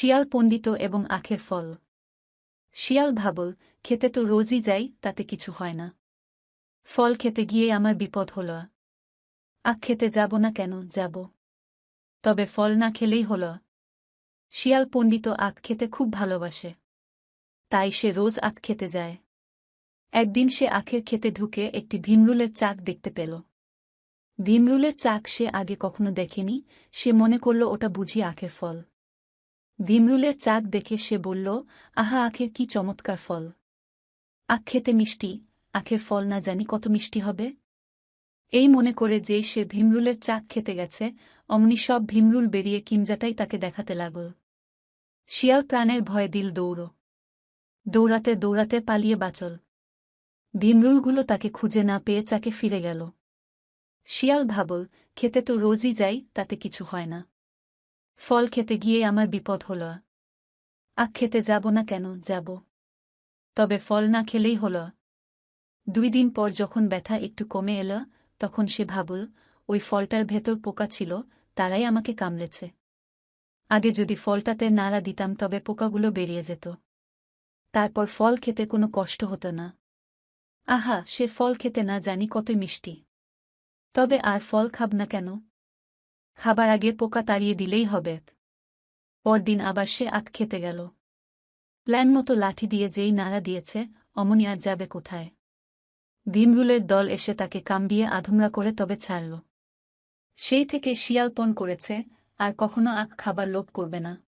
শিয়াল পণ্ডিত এবং আখের ফল। শিয়াল ভাবল, খেতে তো রোজই যাই, তাতে কিছু হয় না। ফল খেতে গিয়ে আমার বিপদ হল। আখ খেতে যাব না কেন, যাব। তবে ফল না খেলেই হল। শিয়াল পণ্ডিত আখ খেতে খুব ভালোবাসে। তাই সে রোজ আখ খেতে যায়। একদিন সে আখের খেতে ঢুকে একটি ভীমরুলের চাক দেখতে পেল। ভীমরুলের চাক সে আগে কখনো দেখেনি, সে মনে করল ওটা বুঝি আখের ফল। ভীমরুলের চাক দেখে সে বলল, আহা, আখের কি চমৎকার ফল। আখ খেতে মিষ্টি, আখের ফল না জানি কত মিষ্টি হবে? এই মনে করে যে সে ভীমরুলের চাক খেতে গেছে, অমনি সব ভীমরুল বেরিয়ে কিমজাটাই তাকে দেখাতে লাগল। শিয়াল প্রাণের ভয়ে দিল দৌড়। দৌড়াতে দৌড়াতে পালিয়ে বাঁচল। ভীমরুলগুলো তাকে খুঁজে না পেয়ে চাকে ফিরে গেল। শিয়াল ভাবল, খেতে তো রোজই যাই, তাতে কিছু হয় না। ফল খেতে গিয়ে আমার বিপদ হল। আখ খেতে যাব না কেন? যাব। তবে ফল না খেলেই হল। দুই দিন পর যখন ব্যথা একটু কমে এল, তখন সে ভাবল, ওই ফলটার ভেতর পোকা ছিল, তারাই আমাকে কামড়েছে। আগে যদি ফলটাতে নাড়া দিতাম, তবে পোকাগুলো বেরিয়ে যেত। তারপর ফল খেতে কোনো কষ্ট হতো না। আহা, সে ফল খেতে না জানি কতই মিষ্টি। তবে আর ফল খাব না কেন? খাবার আগে পোকা তাড়িয়ে দিলেই হবে। পরদিন আবার সে আখ খেতে গেল। প্ল্যান মতো লাঠি দিয়ে যেই নাড়া দিয়েছে, অমনি আর যাবে কোথায়? ভীমরুলের দল এসে তাকে কামবিয়ে আধুমরা করে তবে ছাড়ল। সেই থেকে শিয়ালপন করেছে, আর কখনো আখ খাবার লোভ করবে না।